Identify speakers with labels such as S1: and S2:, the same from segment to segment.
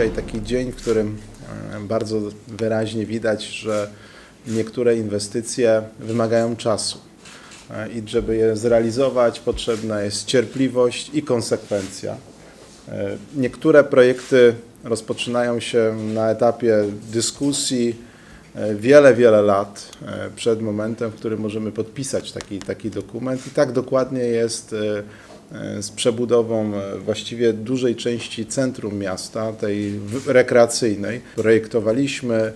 S1: dzisiaj taki dzień, w którym e, bardzo wyraźnie widać, że niektóre inwestycje wymagają czasu. E, I żeby je zrealizować, potrzebna jest cierpliwość i konsekwencja. E, Niektóre projekty rozpoczynają się na etapie dyskusji wiele, wiele lat przed momentem, w którym możemy podpisać taki, taki dokument. I tak dokładnie jest z przebudową e, właściwie dużej części centrum miasta, tej rekreacyjnej. Projektowaliśmy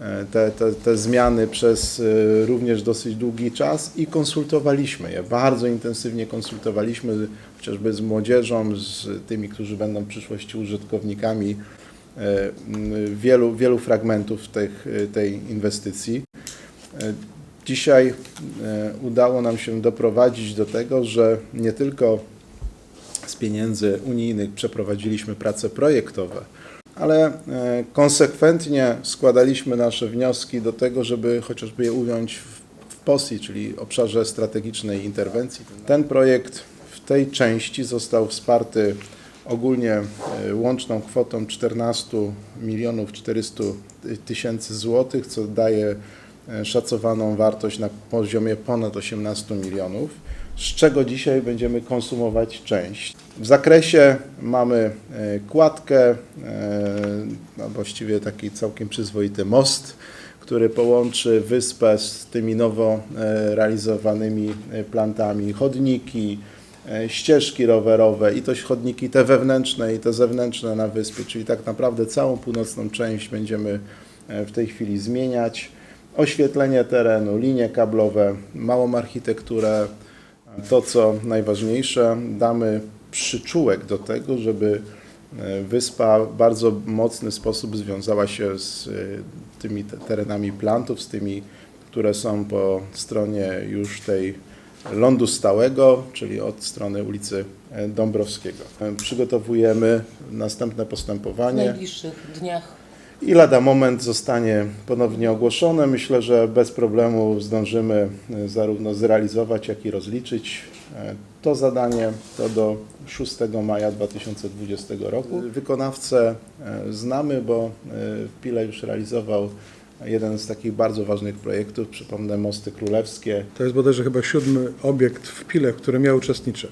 S1: e, te, te, te zmiany przez e, również dosyć długi czas i konsultowaliśmy je. Bardzo intensywnie konsultowaliśmy chociażby z młodzieżą, z tymi, którzy będą w przyszłości użytkownikami e, wielu, wielu fragmentów tych, e, tej inwestycji. E, Dzisiaj e, udało nam się doprowadzić do tego, że nie tylko z pieniędzy unijnych przeprowadziliśmy prace projektowe, ale e, konsekwentnie składaliśmy nasze wnioski do tego, żeby chociażby je ująć w, POSI, czyli obszarze strategicznej interwencji. Ten projekt w tej części został wsparty ogólnie e, łączną kwotą 14 milionów 400 tysięcy złotych, co daje szacowaną wartość na poziomie ponad 18 milionów, z czego dzisiaj będziemy konsumować część. W zakresie mamy e, kładkę, e, no właściwie taki całkiem przyzwoity most, który połączy wyspę z tymi nowo e, realizowanymi e, plantami, chodniki, e, ścieżki rowerowe i to chodniki te wewnętrzne i te zewnętrzne na wyspie, czyli tak naprawdę całą północną część będziemy e, w tej chwili zmieniać. Oświetlenie terenu, linie kablowe, małą architekturę, to co najważniejsze, damy przyczółek do tego, żeby e, wyspa w bardzo mocny sposób związała się z e, tymi te- terenami plantów, z tymi, które są po stronie już tej lądu stałego, czyli od strony ulicy e, Dąbrowskiego. Przygotowujemy następne
S2: w
S1: postępowanie.
S2: najbliższych dniach.
S1: I lada moment zostanie ponownie ogłoszone. Myślę, że bez problemu zdążymy e, zarówno zrealizować, jak i rozliczyć e, to zadanie. To do 6 maja 2020 roku. Wykonawcę e, znamy, bo w Pile już realizował jeden z takich bardzo ważnych projektów, przypomnę Mosty Królewskie.
S3: To jest bodajże chyba siódmy obiekt w Pile, w którym ja uczestniczę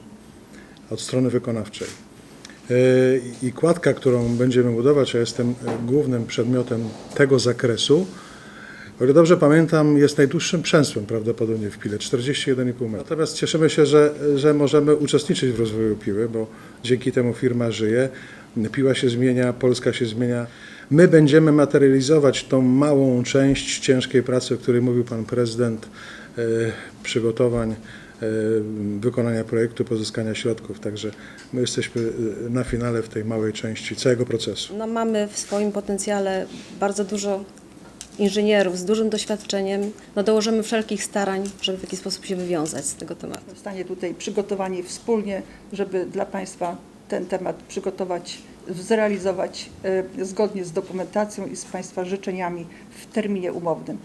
S3: od strony wykonawczej. Yy, I kładka, którą będziemy budować, a jestem e, głównym przedmiotem tego zakresu, o ile dobrze pamiętam, jest najdłuższym przęsłem prawdopodobnie w Pile, 41,5 metra. Natomiast cieszymy się, że, że możemy uczestniczyć w rozwoju Piły, bo dzięki temu firma żyje, Piła się zmienia, Polska się zmienia. My będziemy materializować tą małą część ciężkiej pracy, o której mówił Pan Prezydent, e, przygotowań, wykonania projektu, pozyskania środków. Także my jesteśmy e, na finale w tej małej części całego procesu.
S4: No, mamy w swoim potencjale bardzo dużo inżynierów z dużym doświadczeniem. No, dołożymy wszelkich starań, żeby w jakiś sposób się wywiązać z tego tematu.
S5: Zostanie tutaj przygotowani wspólnie, żeby dla Państwa ten temat przygotować, zrealizować e, zgodnie z dokumentacją i z Państwa życzeniami w terminie umownym.